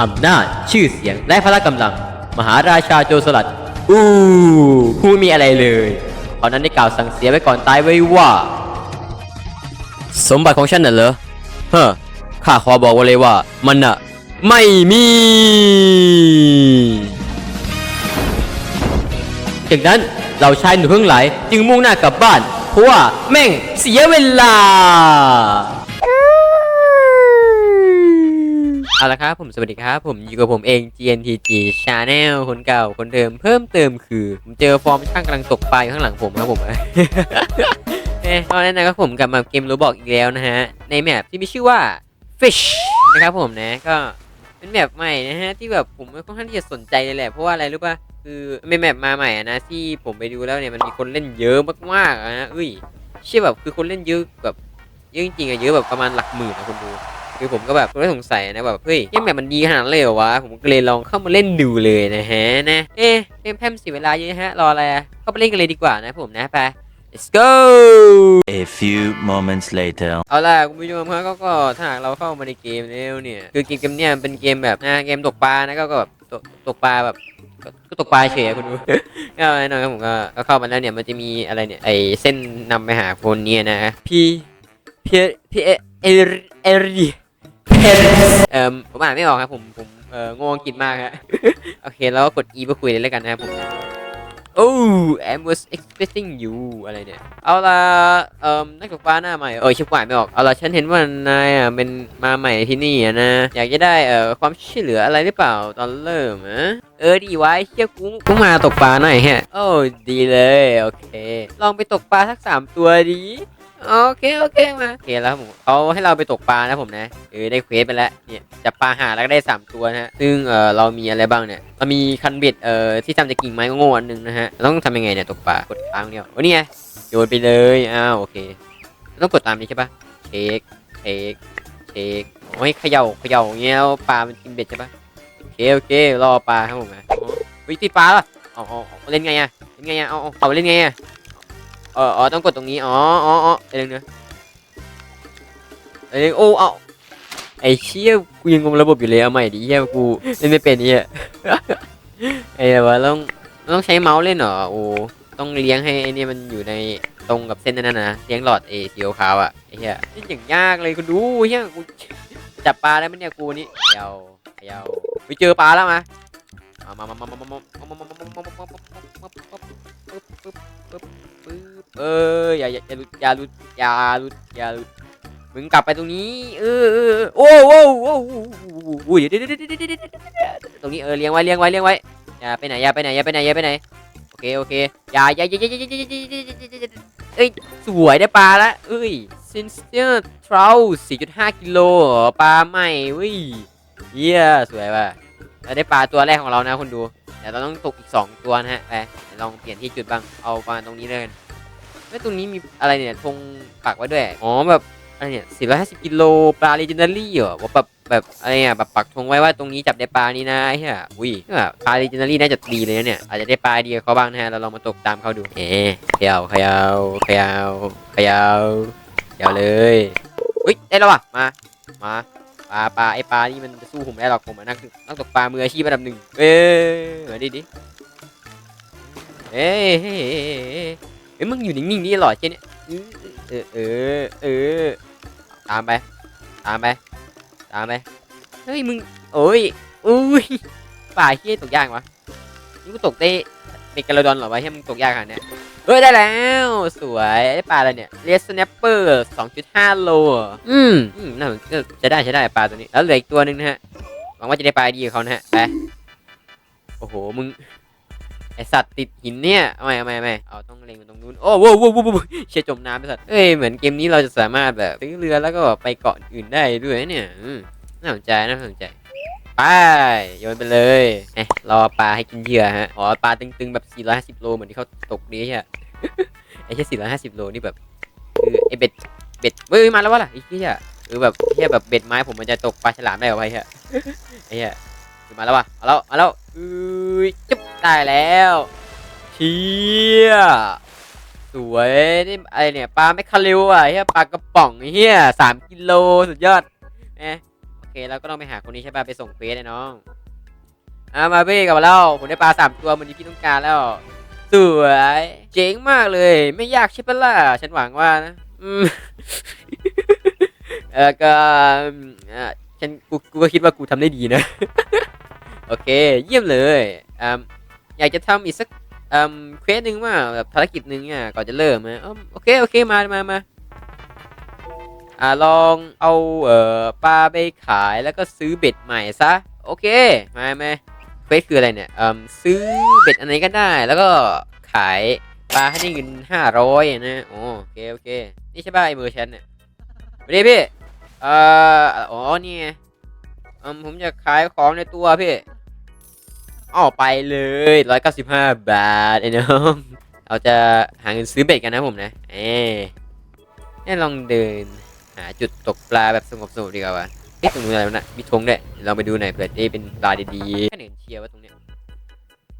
อำนาจ ชื่อเสียง และพละกำลัง มหาราชาโจรสลัด อู้ผู้มีอะไรเลยเขานั้นได้กล่าวสั่งเสียไว้ก่อนตายไว้ว่า สมบัติของฉันน่ะเหรอเฮ้อข้าขอบอกไว้เลยว่า มันน่ะ ไม่มีจากนั้นเราชายหนุ่มทั้งหลายจึงมุ่งหน้ากลับบ้าน เพราะว่าแม่งเสียเวลา เอาละครับผมสวัสดีครับผมอยู่กับผมเอง GNTG Channel คนเก่าคนเดิมเพิ่มเติมคือ ผมเจอฟอร์มช่างกำลังตกปลาอยู่ข้างหลังผมครับผมเอ้ตอนนั้นนะครับผมกลับมาเกมรู้บอกอีกแล้วนะฮะ ในแมปที่มีชื่อว่า Fish นะครับผมนะก็เป็นแมปใหม่นะฮะ ที่แบบผมค่อนข้างที่จะสนใจเลยแหละ เพราะว่าอะไรรู้ป่ะคือมันเป็นแมปมาใหม่นะที่ผมไปดูแล้วเนี่ยมันมีคนเล่นเยอะมากๆนะเอ้ยเชื่อแบบคือคนเล่นเยอะแบบเยอะจริงๆอะเยอะแบบประมาณหลักหมื่นนะคนดู คือผมก็แบบก็สงสัยนะแบบเฮ้ยยังแบบมันดีขนาดนั้นเลยเหรอวะผมก็เลยลองเข้ามาเล่นดูเลยนะฮะนะเอ๊ะเล่นแพมเสียเวลาเยอะฮะรออะไรอะเข้าไปเล่นกันเลยดีกว่านะผมนะไป let's go A few moments later. เอาล่ะคุณผู้ชมครับก็ก็ถ้าหากเราเข้ามาในเกมแล้วเนี่ยคือเกมเกมเนี่ยเป็นเกมแบบนะเกมตกปลานะก็ก็แบบตกตกปลาแบบก็ก็ตกปลาเฉยอะคุณดูก็แน่นอนครับผมก็ก็เข้ามาแล้วเนี่ยมันจะมีอะไรเนี่ยไอเส้นนำไปหาคนเนี่ยนะพีพีพีเอเอเอรี เอ่อผมอ่านไม่ออกครับผมผมเอ่องงอังกินมากฮะโอเคแล้วก็กด E เพื่อคุยเลยแล้วกันนะครับผมโอ้ I was expecting you อะไรเนี่ย เอาละเอ่อนักตกปลาหน้าใหม่ เออชื่อว่าไม่ออก เอาละฉันเห็นว่านายอะเป็นมาใหม่ที่นี่อะนะ อยากจะได้เอ่อความช่วยเหลืออะไรหรือเปล่าตอนเริ่มอะเออดีไว้เชี่ยกูกูมาตกปลาหน่อยฮะ โอ้ดีเลย โอเค ลองไปตกปลาสักสามตัวดี โอเคโอเคมาโอเคแล้วครับผมเขาให้เราไปตกปลานะผมนะเออได้เควสไปแล้วเนี่ยจับปลาหาแล้วก็ได้สามตัวนะฮะซึ่งเออเรามีอะไรบ้างเนี่ยเรามีคันเบ็ดเอ่อที่ทำจากกิ่งไม้โง่ๆอันหนึงนะฮะเราต้องทำยังไงเนี่ยตกปลากดค้างเดียวโอ้นี่ไงโยนไปเลยอ้าวโอเค ต้องกดตามนี้ใช่ปะเช็คเช็คเช็คโอ้ยเขย่าเขย่าอย่างเงี้ยแล้วปลามันกินเบ็ดใช่ปะโอเคโอเครอปลาครับผมนะอ๋อวิตีปลาเหรออ๋ออ๋ออ๋อเล่นไงอะเล่นไงอะเอาเอาเอาเล่นไงอะ เอออ๋อต้องกดตรงนี้ อ๋ออ๋ออ๋อเล่นเนื้อเล่นโอ้เอาไอ้เชี่ยกูยังงงระบบอยู่เลยเอาใหม่ดิเหี้ยกูเล่นไม่เป็นเหี้ยไอ้แบบว่าต้องต้องใช้เมาส์เล่นเหรอโอ้ต้องเลี้ยงให้ไอ้นี่มันอยู่ในตรงกับเส้นนั้นนะเลี้ยงหลอดเอสีโอขาวอะไอ้เหี้ยนี่อย่างยากเลยคุณดูเหี้ยกูจับปลาได้ไหมเนี่ยกูนี่เดี๋ยวเดี๋ยวไปเจอปลาแล้วมามามามามามามามา เอออย่าอย่าอย่าลุดอย่าลุดอย่าลุดมึงกลับไปตรงนี้ เออเออโอ้โอ้โอ้โอ้ยเดี๋ยวเดี๋ยวเดี๋ยวตรงนี้เออเลี้ยงไว้เลี้ยงไว้เลี้ยงไว้อย่าไปไหนอย่าไปไหนอย่าไปไหนอย่าไปไหนโอเคโอเคอย่าอย่าอย่าอย่าอย่าอย่าอย่เอ้ยสวยได้ปลาละเอ้ยซินสเตอร์ทรัล4.5กิโลปลาใหม่เว้ยเยี่ยสวยว่ะเราได้ปลาตัวแรกของเรานะคุณดูเดี๋ยวเราต้องตกอีก 2 ตัวนะฮะไปลองเปลี่ยนที่จุดบ้างเอาปลาตรงนี้เลย ไม่ตรงนี้มีอะไรเนี่ยธงปักไว้ด้วย อ๋อแบบอะไรเนี่ย450กิโลปลาเลเจนดารี่เหรอว่าแบบแบบอะไรอะแบบปักธงไว้ว่าตรงนี้จับได้ปลานี้นะไอ้เหี้ยอุ้ยแบบปลาลีเจนดารี่น่าจะดีเลยนะเนี่ย อาจจะได้ปลาดีกับเขาบ้างนะฮะ เราลองมาตกตามเขาดูเอ๊ะเขยาวขยาวขยาวขยาวขยาวเลยอุ้ยได้แล้วว่ะ มา มาปลาปลาไอปลานี่มันจะสู้ผมไม่ได้หรอกผมนักนักตกปลามืออาชีพระดับหนึ่งเอ้ยมาดิดิเอ้ย เฮ้ยเฮ้ยเฮ้ยเฮ้ยมึงอยู่นิ่งๆนี่หรอเจเนี่ยเออเออเออตามไปตามไปตามไปเฮ้ยมึงโอ้ยอุ้ยป่าเฮี้ยตกยากวะนี่กูตกได้เมกาโลดอนเหรอวะเฮี้ยมึงตกยากขนาดเนี้ยเฮ้ยได้แล้วสวยได้ปลาอะไรเนี่ยเรสแนปเปอร์2.5โลอะอืมอืมน่าจะจะได้ใช้ได้ปลาตัวนี้แล้วเหลืออีกตัวหนึ่งนะฮะหวังว่าจะได้ปลาดีกับเขานะฮะไปโอ้โหมึง ไอสัตว์ติดหินเนี่ยไม่ไม่ไม่เอาต้องเล็งตรงนู้นโอ้โหโว้โว้โว้เชี่ยจมน้ำไปสัตว์เอ้ยเหมือนเกมนี้เราจะสามารถแบบซื้อเรือแล้วก็ไปเกาะอื่นได้ด้วยเนี่ยน่าสนใจน่าสนใจไปโยนไปเลยเอ๊ะรอปลาให้กินเหยื่อฮะอ๋อปลาตึงๆแบบ450โลเหมือนที่เขาตกนี้ใช่ไอ้แค่450โลนี่แบบคือไอเบ็ดเบ็ดเฮ้ยมาแล้ววะล่ะไอ้เหี้ยเออแบบแค่แบบเบ็ดไม้ผมมันจะตกปลาฉลามได้เหรอไอ้เหี้ยไอ้เหี้ยคือมาแล้ววะเอาแล้วมาแล้วอุ้ยจุ๊บ ได้แล้วเชี่ยสวยนี่อะไรเนี่ยปลาไม่คาร็วอะเหี้ยปลากระป๋องเหี้ยสามกิโลสุดยอดเอ๊ะโอเคเคแล้วก็ต้องไปหาคนนี้ใช่ป่ะไปส่งเควสไอ้น้องอ่ามาพี่กับมาผมได้ปลาสามตัวมือนที่พี่ต้องการแล้วสวยเจ๋งมากเลย ไม่ยากใช่ปะล่ะฉันหวังว่านะอืมเออก็อืมอ่าฉันกูกูก็คิดว่ากูทำได้ดีนะ โอเค เยี่ยมเลยอ่า อยากจะทำอีกสักอืมเควสหนึ่งว่าแบบภารกิจหนึ่งเนี่ยก่อนจะเริ่มนะอืมโอเคโอเคมามามาอ่าลองเอาเอ่อปลาไปขายแล้วก็ซื้อเบ็ดใหม่ซะโอเคมาไหมเควสคืออะไรเนี่ยอืมซื้อเบ็ดอันไหนก็ได้ แล้วก็ขายปลาให้ได้เงินห้าร้อยนะโอเคโอเคนี่ใช่ป่ะไอ้เมอร์ชันเนี่ยสวัสดีพี่เอ่ออ๋อนี่อืมผมจะขายของในตัวพี่ ออกไปเลยร้อยเก้าสิบห้าบาทไอ้น้องเราจะหาเงินซื้อเบ็ดกันนะผมนะเอ้เนี่ยลองเดินหาจุดตกปลาแบบสงบสงบดีกว่าเอ๊ะตรงนู้นอะไรวะน่ะมีธงด้วยเราไปดูหน่อยเผื่อจะเป็นปลาดีๆแค่เห็นเชียร์ว่าตรงเนี้ย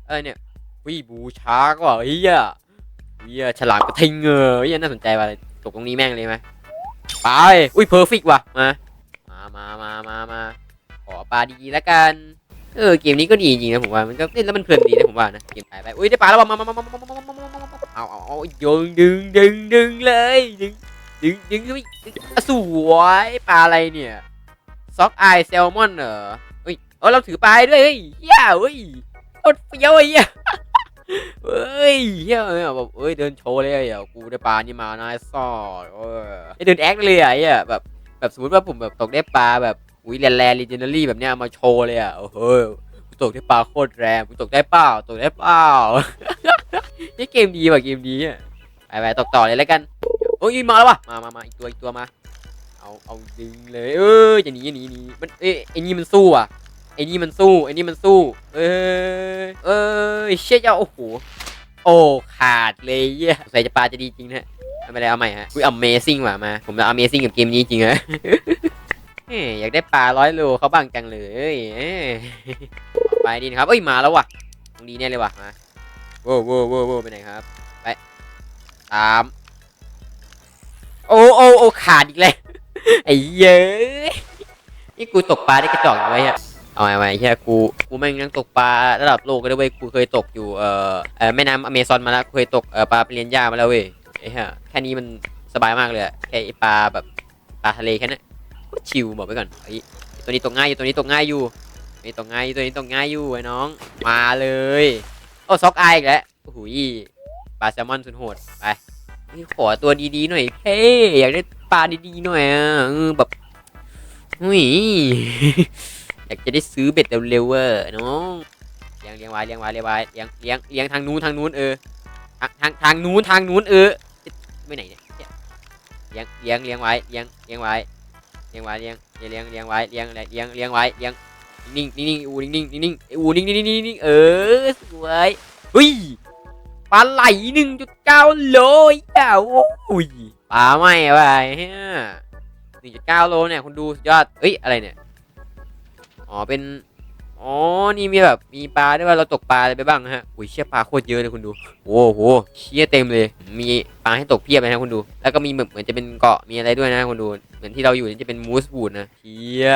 เออเนี่ยวิบูชาก็ว่ะเฮียเฮียฉลามกระทิงเงอเฮียน่าสนใจว่ะตกตรงนี้แม่งเลยไหมไปอุ้ยเพอร์เฟกว่ะมามามามามาขอปลาดีๆแล้วกัน เออเกมนี้ก็ดีจริงนะผมว่ามันก็เล่นแล้วมันเพลินดีนะผมว่านะเกมไปไปอุ้ยได้ปลาแล้วว่ะมามามามามามามามามามาเอาเอาเอาโยนดึงดึงดึงเลยดึงดึงดึงดึงดึงอะสวยปลาอะไรเนี่ยซ็อกไอแซลมอนเหรอเฮ้ยเออเราถือปลาด้วยเฮ้ยเฮียเฮ้ยโคตรเฟี้ยวไอ้เหี้ยเฮ้ยเฮียแบบเอ้ยเดินโชว์เลยอ้เหี้ยกูได้ปลานี่มานายซอดเออไอ้เดินแอคเลยอะแบบแบบสมมติว่าผมแบบตกได้ปลาแบบ อุ้ยแรแรลีเจนเนอรี่แบบเนี้ยมาโชว์เลยอะโอ้โหกูตกได้ปลาโคตรแรงกูตกได้เปล่าตกได้เปล่านี่เกมดีว่ะเกมดีอะไปไปตกต่อเลยแล้วกันโอ้ยมาแล้ววะมามามาอีกตัวอีกตัวมา เอาเอาดึงเลยเออจะหนีหนีหนีมันเอ้ยไอ้นี่มันสู้อะไอ้นี่มันสู้ไอ้นี่มันสู้ เออเออเชี่ยเจ้าโอ้โหโอ้ขาดเลยเหี้ยใส่จะปลาจะดีจริงนะฮะไม่เป็นไรเอาใหม่ฮะอุ้ย Amazing ว่ะมา ผมจะ Amazing กับเกมนี้จริงฮะ เอ้ยอยากได้ปลาร้อยโลเขาบ้างจังเลยเอ้ยเอ้ยไปดีนะครับเอ้ยมาแล้วว่ะตรงนี้แน่เลยว่ะมาโว้วโว้วโว้วโว้วไปไหนครับไปตามโอ้โอ้โอ้ขาดอีกเลยไอ้เย้ยนี่กูตกปลาได้กระจอกอยู่ไว้ฮะเอาไงไว้เฮียกูกูแม่งยังตกปลาระดับโลกก็ได้เว้ยกูเคยตกอยู่เอ่อเอ่อแม่น้ำอเมซอนมาแล้วกูเคยตกเอ่อปลาเปลียนย่ามาแล้วเว้ยไอ้เหี้ยแค่นี้มันสบายมากเลยอะแค่ไอ้ปลาแบบปลาทะเลแค่นั้น ก็ชิวบอกไว้ก่อนไอ้ตัวนี้ตกง่ายอยู่ตัวนี้ตกง่ายอยู่ตัวนี้ตกง่ายอยู่ตัวนี้ตกง่ายอยู่ไอ้น้อง มาเลย โอ้ซอกอายอีกแล้วโอ้โหยปลาแซลมอนสุดโหดไปนี่ขอตัวดีๆหน่อยเพ่อยากได้ปลาดีๆหน่อยอะแบบอุ้ยอยากจะได้ซื้อเบ็ดเร็วๆเว้ยน้องเลี้ยงเลี้ยงไว้เลี้ยงไว้เลี้ยงไว้เลี้ยงเลี้ยงเลี้ยงทางนู้นทางนู้นเออทางทางทางนู้นทางนู้นเออไปไหนเนี่ยเลี้ยงเลี้ยงเลี้ยงไว้เลี้ยงเลี้ยงไว้ ลี้ยงไว้เลี้ยงเลี้ยงเลี้ยงไว้เลี้ยงเลี้ยงเลี้ยงไว้เลี้ยงนิ่งนิ่งนิ่งอูนิ่งนิ่งนิ่งอูนิ่งนิ่งนิ่งนิ่งเออสวยเฮ้ยปลาไหลหนึ่งจุดเก้าโลอะโอ้ยปลาไม่ไปเฮียหนึ่งจุดเก้าโลเนี่ยคุณดูสุดยอดเอ้ยอะไรเนี่ยอ๋อเป็น อ๋อ นี่มีแบบมีปลาด้วยว่าเราตกปลาอะไรไปบ้างฮะอุ้ยเชี่ยปลาโคตรเยอะเลยคุณดู โอ้โหเชี่ยเต็มเลย มีปลาให้ตกเพียบเลยนะคุณดู แล้วก็มีเหมือนเหมือนจะเป็นเกาะมีอะไรด้วยนะคุณดู เหมือนที่เราอยู่นี่จะเป็นมูสบูดนะเฮีย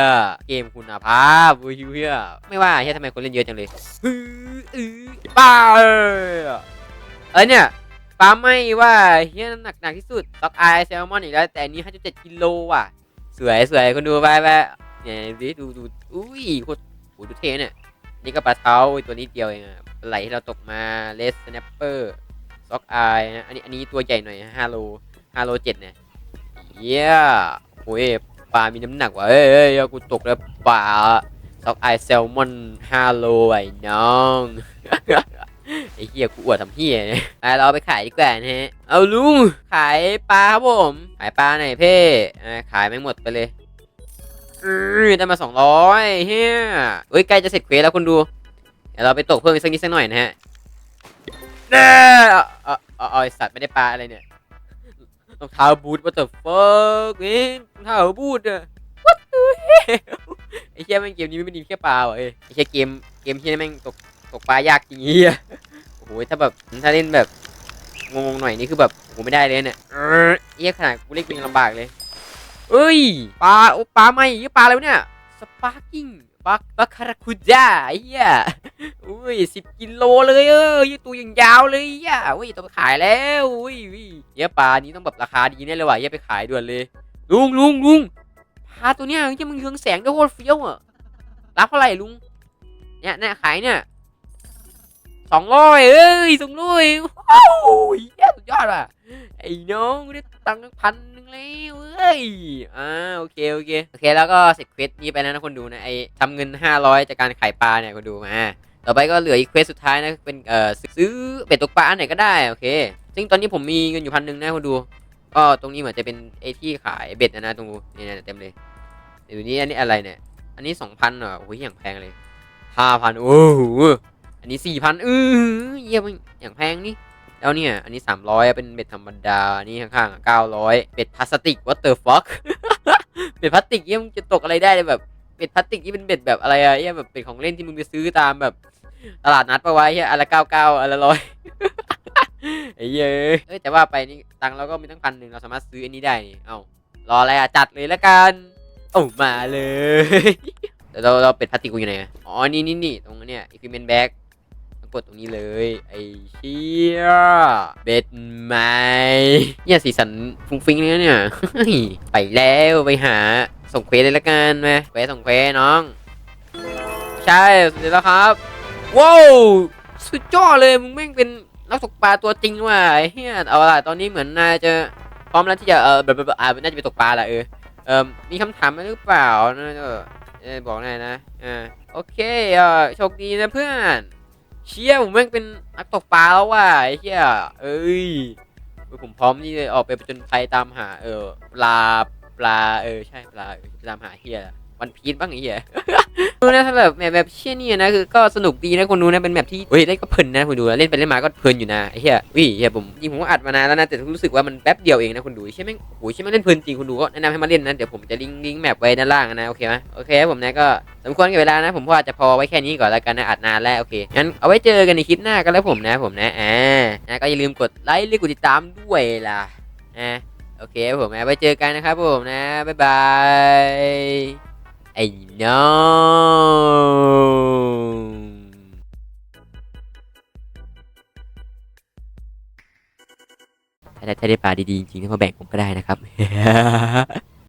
เกมคุณภาพเฮียไม่ว่าเฮียทำไมคนเล่นเยอะจังเลยฮืออือป้าเออเอยเนี่ยปลาไม่ว่าเฮียน้ำหนักหนักที่สุดต็อกไอแซลมอนอีกแล้วแต่อันนี้5.7กิโลว่ะ สวยสวยคุณดูไปไปเนี่ยดูดูอุ้ยโคตร โหดูเทเนี่ยนี่ก็ปลาเท้าไอตัวนี้เดียวเองอะไหลที่เราตกมาเลสสแนปเปอร์ซ็อกไอนะอันนี้อันนี้ตัวใหญ่หน่อยห้าโลห้าโลเจ็ดเนี่ยเย้โอ้ยปลามีน้ำหนักว่ะเอ้ยเอ้ยกูตกแล้วปลาซ็อกไอแซลมอนห้าโลไอ้น้องไอ้เหี้ยกูอวดทำเหี้ยเนี่ยไปเราไปขายดีกว่านะฮะ เอาลุงขายปลาครับผม ขายปลาหน่อยเพ่ขายไม่หมดไปเลย อือได้มาสองร้อยเฮียเอ้ยใกล้จะเสร็จเควสแล้วคุณดู เดี๋ยวเราไปตกเพิ่มอีกสักนิดสักหน่อยนะฮะเน่เอาเอาเอาไอสัตว์ไม่ได้ปลาอะไรเนี่ยรองเท้าบูท what the fuck เว้ยรองเท้าบูทอะ what the hell ไอ้เชี่ยแม่งเกมนี้ไม่ดีแค่ปลาว่ะเอ้ยไอ้เชี่ยเกมเกมเชี่ยแม่งตกตกปลายากจริงเฮียโอ้โหถ้าแบบถ้าเล่นแบบงงๆหน่อยนี่คือแบบโอ้โหไม่ได้เลยเนี่ยเออเฮียขนาดกูเล่นกูยังลำบากเลย เอ้ยปลาโอ้ปลาไม่ยี่ปลาอะไรวะเนี่ยสปาร์กิ้งบักบักคาราคุจ้าไอ้เหี้ยอุ้ยสิบกิโลเลยเออยี่ตัวยังยาวเลยเหี้ยอุ้ยต้องขายแล้วอุ้ยเยเหี้ยปลานี้ต้องแบบราคาดีแน่เลยว่ะเหี้ยไปขายด่วนเลย ลุงลุงลุงปลาตัวเนี้ยยังมึงเรืองแสงด้โคตรเฟี้ยวอะรับเท่าไหร่ลุงเนี่ยเนี่ยขายเนี่ยสองร้อยเอ้ยสองร้อยโอ้ยเหี้ยสุดยอดว่ะไอ้น้องได้ตังค์พัน แล้วเอ้ยอ่าโอเคโอเคโอเคแล้วก็เสร็จเควสนี้ไปแล้วนะคนดูนะไอทำเงิน 500 จากการขายปลาเนี่ยคนดูมาต่อไปก็เหลืออีกเควสสุดท้ายนะเป็นเอ่อซื้อเบ็ดตกปลาอันไหนก็ได้โอเค ซึ่งตอนนี้ผมมีเงินอยู่พันหนึ่งนะคนดูก็ตรงนี้เหมือนจะเป็นไอที่ขายเบ็ดนะนะตรงนู้นนี่นะเต็มเลยเดี๋ยวนี้อันนี้อะไรเนี่ย อันนี้สองพันเหรอโอ้ยอย่างแพงเลยห้าพันโอ้โหอันนี้สี่พันเออเยี่ยมอย่างแพงนี่ แล้วเนี่ย อันนี้สามร้อยเป็นเบ็ดธรรมดา นี่ข้างๆเก้าร้อยเบ็ดพลาสติก what the fuck เบ็ดพลาสติกเนี่ยมึงจะตกอะไรได้เลยแบบเบ็ดพลาสติกนี่เป็นเบ็ดแบบอะไรอะเนี่ยแบบเป็นของเล่นที่มึงไปซื้อตามแบบตลาดนัดปะไว้เฮียอันละเก้าเก้าอันละร้อยไอ้เหี้เอ้ยแต่ว่าไปนี่ตังเราก็มีตั้งพันหนึ่งเราสามารถซื้ออันนี้ได้นี่เอ้ารออะไรอะจัดเลยละกันโอ้ามาเลยเราเราเป็ดพลาสติกกูอยู่ไหนอ๋อนี่นี่นี่ตรงเนี้ย equipment bag กดตรงนี้เลย ไอ้เชี่ยเบ็ดไม้เนี่ยสีสันฟุ้งฟิ้งเลยนะเนี่ย ไปแล้วไปหาส่งเควสเลยละกันไหมเควสส่งเควสน้อง ใช่เสร็จแล้วครับ ว้าวสุดยอดเลยมึงแม่งเป็นนักตกปลาตัวจริงว่ะไอเฮียเอาล่ะตอนนี้เหมือนนายจะพร้อมแล้วที่จะเออแบบแบบอ่าน่าจะไปตกปลาแหละเออเออมีคำถามหรือเปล่านะเออเออบอกหน่อยนะอ่าโอเคเออโชคดีนะเพื่อน เชี่ยผมแม่งเป็นนักตกปลาแล้วว่ะไอ้เชี่ยเอ้ยผมพร้อมที่จะออกไปจนไปตามหา เออปลาปลาเออใช่ปลาตามหาเฮียวันพีชบ้างไอ้เฮีย ดูนะแบบแบบแบบเชี่ยนี่นะคือก็สนุกดีนะคนดูนะเป็นแบบที่เฮ้ยเล่นก็เพลินนะคุณดูเล่นไปเล่นมาก็เพลินอยู่นะไอ้เหี้ยวิเหี้ยผมจริงผมก็อัดมานานแล้วนะแต่รู้สึกว่ามันแป๊บเดียวเองนะคุณดูใช่ไหมโอ้ยใช่ไหมเล่นเพลินจริงคุณดูก็แนะนำให้มาเล่นนะเดี๋ยวผมจะลิงก์ลิงก์แมปไว้ด้านล่างนะโอเคไหมโอเคผมนะก็สมควรกับเวลานะผมว่าจะพอไว้แค่นี้ก่อนแล้วกันนะอัดนานแล้วโอเคงั้นเอาไว้เจอกันในคลิปหน้ากันแล้วผมนะผมนะอ่านะก็อย่าลืมกดไลค์หรือกดติดตามด้วยล่ะอ่าโอเคผมนะไว้เจอกันนะครับผมนะบ๊ายบาย อ้น้องถ้าได้ถ้าได้ปลาดีๆจริงๆถ้ามาแบ่งผมก็ได้นะครับ